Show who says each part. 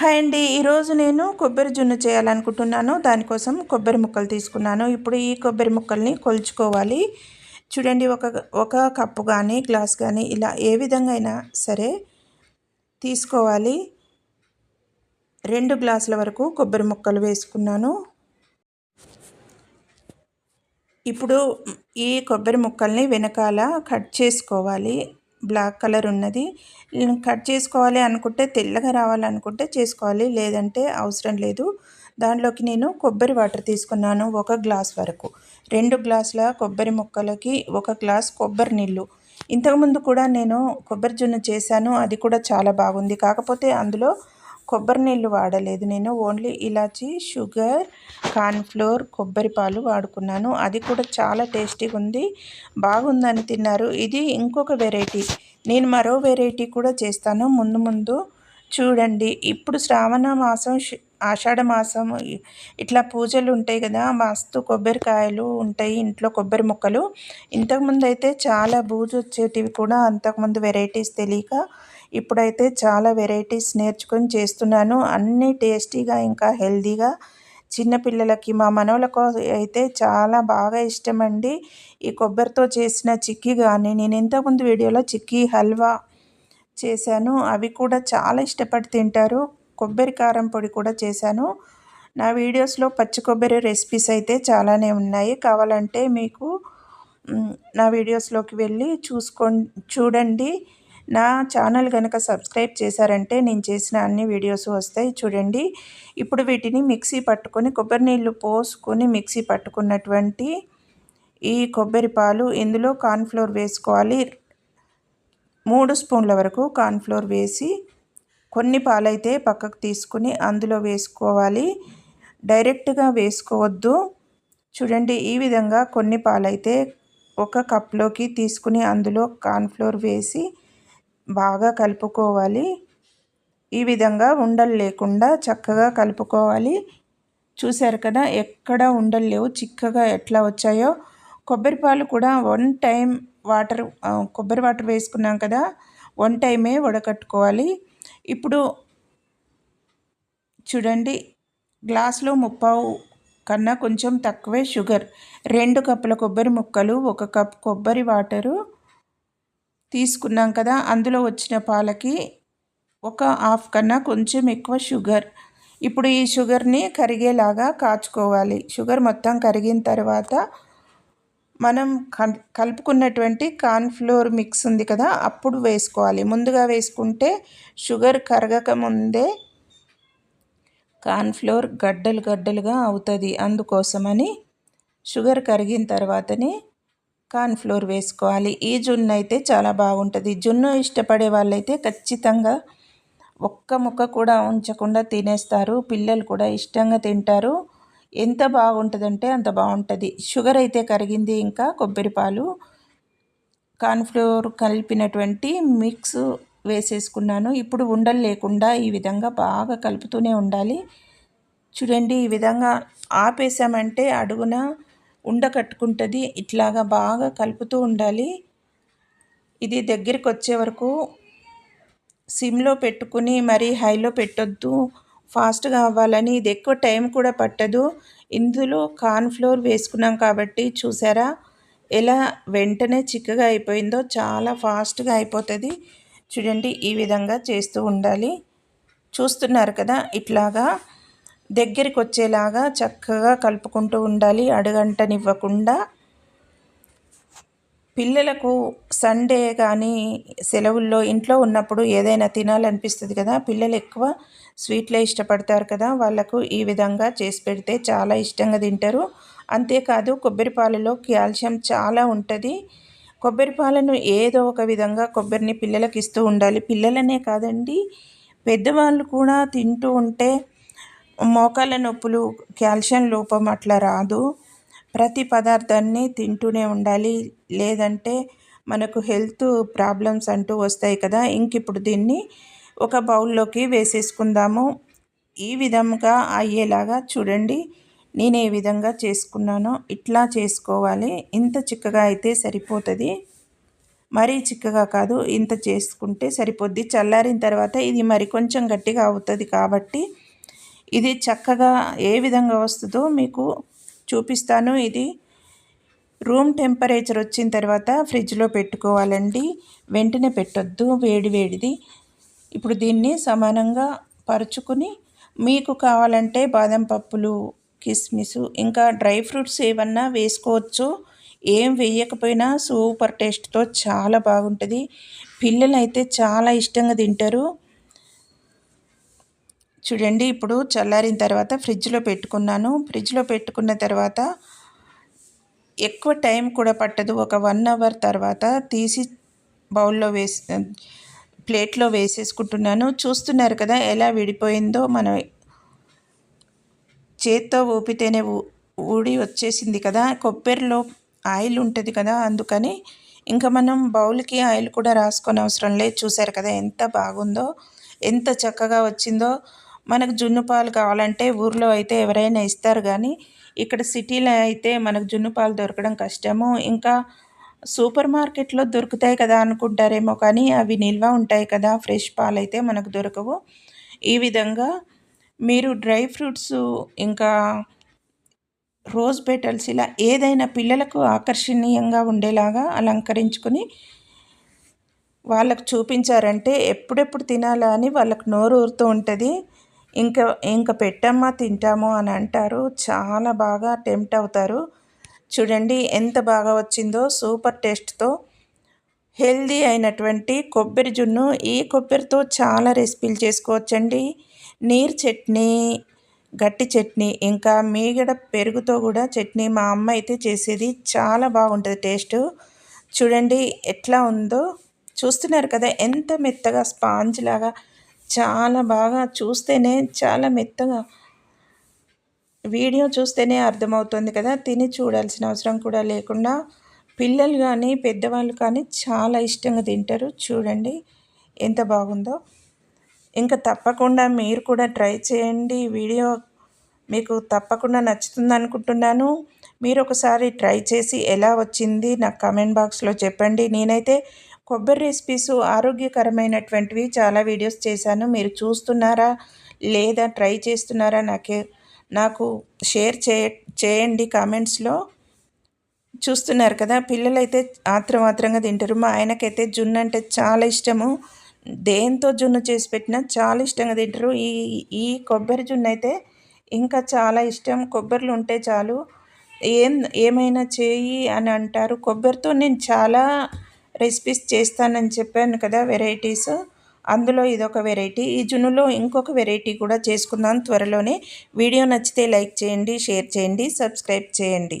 Speaker 1: Hi అండి. ఈరోజు నేను కొబ్బరి జున్ను చేయాలనుకుంటున్నాను. దానికోసం కొబ్బరి ముక్కలు తీసుకున్నాను. ఇప్పుడు ఈ కొబ్బరి ముక్కల్ని కొలుచుకోవాలి. చూడండి ఒక ఒక కప్పు కానీ గ్లాస్ కానీ ఇలా ఏ విధంగా అయినా సరే తీసుకోవాలి. రెండు గ్లాసుల వరకు కొబ్బరి ముక్కలు వేసుకున్నాను. ఇప్పుడు ఈ కొబ్బరి ముక్కల్ని వెనకాల కట్ చేసుకోవాలి. బ్లాక్ కలర్ ఉన్నది. కట్ చేసుకోవాలి అనుకుంటే తెల్లగా రావాలనుకుంటే చేసుకోవాలి. లేదంటే అవసరం లేదు. దాంట్లోకి నేను కొబ్బరి వాటర్ తీసుకున్నాను ఒక గ్లాస్ వరకు. రెండు గ్లాసుల కొబ్బరి ముక్కలకి ఒక గ్లాస్ కొబ్బరి నీళ్ళు. ఇంతకుముందు కూడా నేను కొబ్బరి జున్ను చేశాను. అది కూడా చాలా బాగుంది. కాకపోతే అందులో కొబ్బరి నీళ్ళు వాడలేదు. నేను ఓన్లీ ఇలాచి షుగర్ కార్న్ఫ్లోర్ కొబ్బరి పాలు వాడుకున్నాను. అది కూడా చాలా టేస్టీగా ఉంది. బాగుందని తిన్నారు. ఇది ఇంకొక వెరైటీ. నేను మరో వెరైటీ కూడా చేస్తాను. ముందు ముందు చూడండి. ఇప్పుడు శ్రావణ మాసం ఆషాఢ మాసం ఇట్లా పూజలు ఉంటాయి కదా మస్తు కొబ్బరికాయలు ఉంటాయి ఇంట్లో కొబ్బరి మొక్కలు. ఇంతకుముందు అయితే చాలా బూజు వచ్చేటివి కూడా అంతకుముందు వెరైటీస్ తెలియక ఇప్పుడైతే చాలా వెరైటీస్ నేర్చుకొని చేస్తున్నాను. అన్నీ టేస్టీగా ఇంకా హెల్దీగా. చిన్నపిల్లలకి మా మనవలకు అయితే చాలా బాగా ఇష్టమండి. ఈ కొబ్బరితో చేసిన చిక్కీ కానీ నేను ఇంతకుముందు వీడియోలో చిక్కీ హల్వా చేశాను. అవి కూడా చాలా ఇష్టపడి తింటారు. కొబ్బరి కారం పొడి కూడా చేశాను. నా వీడియోస్లో పచ్చి కొబ్బరి రెసిపీస్ అయితే చాలానే ఉన్నాయి. కావాలంటే మీకు నా వీడియోస్లోకి వెళ్ళి చూసుకో చూడండి. నా ఛానల్ కనుక సబ్స్క్రైబ్ చేశారంటే నేను చేసిన అన్ని వీడియోస్ వస్తాయి చూడండి. ఇప్పుడు వీటిని మిక్సీ పట్టుకొని కొబ్బరి నీళ్ళు పోసుకొని మిక్సీ పట్టుకున్నటువంటి ఈ కొబ్బరి పాలు ఇందులో కార్న్ఫ్లోర్ వేసుకోవాలి. మూడు స్పూన్ల వరకు కార్న్ఫ్లోర్ వేసి కొన్ని పాలైతే పక్కకు తీసుకుని అందులో వేసుకోవాలి. డైరెక్ట్గా వేసుకోవద్దు. చూడండి ఈ విధంగా కొన్ని పాలైతే ఒక కప్లోకి తీసుకుని అందులో కార్న్ఫ్లోర్ వేసి బాగా కలుపుకోవాలి. ఈ విధంగా ఉండలు లేకుండా చక్కగా కలుపుకోవాలి. చూశారు కదా ఎక్కడ ఉండలు లేవు చిక్కగా ఎట్లా వచ్చాయో. కొబ్బరి పాలు కూడా వన్ టైం వాటర్ కొబ్బరి వాటర్ వేసుకున్నాం కదా వన్ టైమే వడకట్టుకోవాలి. ఇప్పుడు చూడండి గ్లాస్లో ముప్పావు కన్నా కొంచెం తక్కువే షుగర్. రెండు కప్పుల కొబ్బరి ముక్కలు ఒక కప్ కొబ్బరి వాటరు తీసుకున్నాం కదా అందులో వచ్చిన పాలకి ఒక హాఫ్ కన్నా కొంచెం ఎక్కువ షుగర్. ఇప్పుడు ఈ షుగర్ని కరిగేలాగా కాచుకోవాలి. షుగర్ మొత్తం కరిగిన తర్వాత మనం కలుపుకున్నటువంటి కార్న్ఫ్లోర్ మిక్స్ ఉంది కదా అప్పుడు వేసుకోవాలి. ముందుగా వేసుకుంటే షుగర్ కరగక ముందే కార్న్ఫ్లోర్ గడ్డలు గడ్డలుగా అవుతుంది. అందుకోసమని షుగర్ కరిగిన తర్వాతనే కార్న్ఫ్లోర్ వేసుకోవాలి. ఈ జున్ను అయితే చాలా బాగుంటుంది. జున్ను ఇష్టపడే వాళ్ళైతే ఖచ్చితంగా ఒక్క ముక్క కూడా ఉంచకుండా తినేస్తారు. పిల్లలు కూడా ఇష్టంగా తింటారు. ఎంత బాగుంటుందంటే అంత బాగుంటుంది. షుగర్ అయితే కరిగింది ఇంకా కొబ్బరి పాలు. కార్న్ఫ్లోర్ కలిపినటువంటి మిక్స్ వేసేసుకున్నాను. ఇప్పుడు ఉండలు లేకుండా ఈ విధంగా బాగా కలుపుతూనే ఉండాలి. చూడండి ఈ విధంగా ఆపేసామంటే అడుగున ఉండ కట్టుకుంటుంది ఇట్లాగా బాగా కలుపుతూ ఉండాలి. ఇది దగ్గరికి వచ్చే వరకు సిమ్లో పెట్టుకుని మరీ హైలో పెట్టొద్దు. ఫాస్ట్గా అవ్వాలని ఇది ఎక్కువ టైం కూడా పట్టదు. ఇందులో కార్న్ఫ్లోర్ వేసుకున్నాం కాబట్టి చూసారా? ఎలా వెంటనే చిక్కగా అయిపోయిందో చాలా ఫాస్ట్గా అయిపోతుంది. చూడండి ఈ విధంగా చేస్తూ ఉండాలి. చూస్తున్నారు కదా ఇట్లాగా దగ్గరికి వచ్చేలాగా చక్కగా కలుపుకుంటూ ఉండాలి. అడుగంటనివ్వకుండా పిల్లలకు సండే కానీ సెలవుల్లో ఇంట్లో ఉన్నప్పుడు ఏదైనా తినాలనిపిస్తుంది కదా పిల్లలు ఎక్కువ స్వీట్లే ఇష్టపడతారు కదా వాళ్ళకు ఈ విధంగా చేసి పెడితే చాలా ఇష్టంగా తింటారు. అంతేకాదు కొబ్బరి పాలలో కాల్షియం చాలా ఉంటుంది. కొబ్బరి పాలను ఏదో ఒక విధంగా కొబ్బరిని పిల్లలకు ఇస్తూ ఉండాలి. పిల్లలనే కాదండి పెద్దవాళ్ళు కూడా తింటూ ఉంటే మోకాళ్ళ నొప్పులు కాల్షియం లోపం అట్లా రాదు. ప్రతి పదార్థాన్ని తింటూనే ఉండాలి. లేదంటే మనకు హెల్త్ ప్రాబ్లమ్స్ అంటూ వస్తాయి కదా. ఇంక ఇప్పుడు దీన్ని ఒక బౌల్లోకి వేసేసుకుందాము. ఈ విధంగా అయ్యేలాగా చూడండి. నేను ఏ విధంగా చేసుకున్నానో ఇట్లా చేసుకోవాలి. ఇంత చిక్కగా అయితే సరిపోతుంది. మరీ చిక్కగా కాదు ఇంత చేసుకుంటే సరిపోద్ది. చల్లారిన తర్వాత ఇది మరి కొంచెం గట్టిగా అవుతుంది కాబట్టి ఇది చక్కగా ఏ విధంగా వస్తుందో మీకు చూపిస్తాను. ఇది రూమ్ టెంపరేచర్ వచ్చిన తర్వాత ఫ్రిడ్జ్లో పెట్టుకోవాలండి. వెంటనే పెట్టొద్దు వేడి వేడిది. ఇప్పుడు దీన్ని సమానంగా పరుచుకుని మీకు కావాలంటే బాదం పప్పులు కిస్మిస్ ఇంకా డ్రై ఫ్రూట్స్ ఏమన్నా వేసుకోవచ్చు. ఏం వేయకపోయినా సూపర్ టేస్ట్తో చాలా బాగుంటుంది. పిల్లలు అయితే చాలా ఇష్టంగా తింటారు. చూడండి ఇప్పుడు చల్లారిన తర్వాత ఫ్రిడ్జ్లో పెట్టుకున్నాను. ఫ్రిడ్జ్లో పెట్టుకున్న తర్వాత ఎక్కువ టైం కూడా పట్టదు. ఒక వన్ అవర్ తర్వాత తీసి బౌల్లో వేసి ప్లేట్లో వేసేసుకుంటున్నాను. చూస్తున్నారు కదా ఎలా విడిపోయిందో. మనం చేత్తో ఊపితేనే ఊడి వచ్చేసింది కదా. కొబ్బరిలో ఆయిల్ ఉంటుంది కదా అందుకని ఇంకా మనం బౌల్కి ఆయిల్ కూడా రాసుకొని అవసరం లేదు. చూసారు కదా ఎంత బాగుందో ఎంత చక్కగా వచ్చిందో. మనకు జున్ను పాలు కావాలంటే ఊర్లో అయితే ఎవరైనా ఇస్తారు కానీ ఇక్కడ సిటీలో అయితే మనకు జున్ను పాలు దొరకడం కష్టము. ఇంకా సూపర్ మార్కెట్లో దొరుకుతాయి కదా అనుకుంటారేమో కానీ అవి నిల్వ ఉంటాయి కదా ఫ్రెష్ పాలు అయితే మనకు దొరకవు. ఈ విధంగా మీరు డ్రై ఫ్రూట్స్ ఇంకా రోజ్ పెటల్స్ ఇలా ఏదైనా పిల్లలకు ఆకర్షణీయంగా ఉండేలాగా అలంకరించుకొని వాళ్ళకు చూపించారంటే ఎప్పుడెప్పుడు తినాలా అని వాళ్ళకు నోరు ఊరుతూ ఉంటుంది. ఇంకా ఇంకా పెట్టమ్మా తింటాము అని అంటారు. చాలా బాగా టెంప్ట్ అవుతారు. చూడండి ఎంత బాగా వచ్చిందో సూపర్ టేస్ట్తో హెల్దీ అయినటువంటి కొబ్బరి జున్ను. ఈ కొబ్బరితో చాలా రెసిపీలు చేసుకోవచ్చండి. నీరు చట్నీ గట్టి చట్నీ ఇంకా మీగడ పెరుగుతో కూడా చట్నీ మా అమ్మ అయితే చేసేది. చాలా బాగుంటుంది టేస్ట్. చూడండి ఎట్లా ఉందో. చూస్తున్నారు కదా ఎంత మెత్తగా స్పాంజ్ లాగా చాలా బాగా చూస్తేనే చాలా మెత్తగా వీడియో చూస్తేనే అర్థమవుతుంది కదా. తిని చూడాల్సిన అవసరం కూడా లేకుండా పిల్లలు కానీ పెద్దవాళ్ళు కానీ చాలా ఇష్టంగా తింటారు. చూడండి ఎంత బాగుందో. ఇంకా తప్పకుండా మీరు కూడా ట్రై చేయండి. వీడియో మీకు తప్పకుండా నచ్చుతుంది అనుకుంటున్నాను. మీరు ఒకసారి ట్రై చేసి ఎలా వచ్చింది? నాకు కామెంట్ బాక్స్లో చెప్పండి. నేనైతే కొబ్బరి రెసిపీస్ ఆరోగ్యకరమైనటువంటివి చాలా వీడియోస్ చేశాను. మీరు చూస్తున్నారా లేదా ట్రై చేస్తున్నారా నాకే నాకు షేర్ చే చేయండి కామెంట్స్లో. చూస్తున్నారు కదా పిల్లలైతే ఆత్రం ఆత్రంగా తింటారు. మా ఆయనకైతే జున్ను అంటే చాలా ఇష్టము. దేంతో జున్ను చేసి పెట్టినా చాలా ఇష్టంగా తింటారు. ఈ ఈ కొబ్బరి జున్ను అయితే ఇంకా చాలా ఇష్టం. కొబ్బరిలు ఉంటే చాలు. ఏం ఏమైనా చేయి అని అంటారు. కొబ్బరితో నేను చాలా రెసిపీస్ చేస్తానని చెప్పాను కదా వెరైటీస్. అందులో ఇదొక వెరైటీ. ఈ జున్నులో ఇంకొక వెరైటీ కూడా చేసుకుందాం త్వరలోనే. వీడియో నచ్చితే లైక్ చేయండి షేర్ చేయండి సబ్స్క్రైబ్ చేయండి.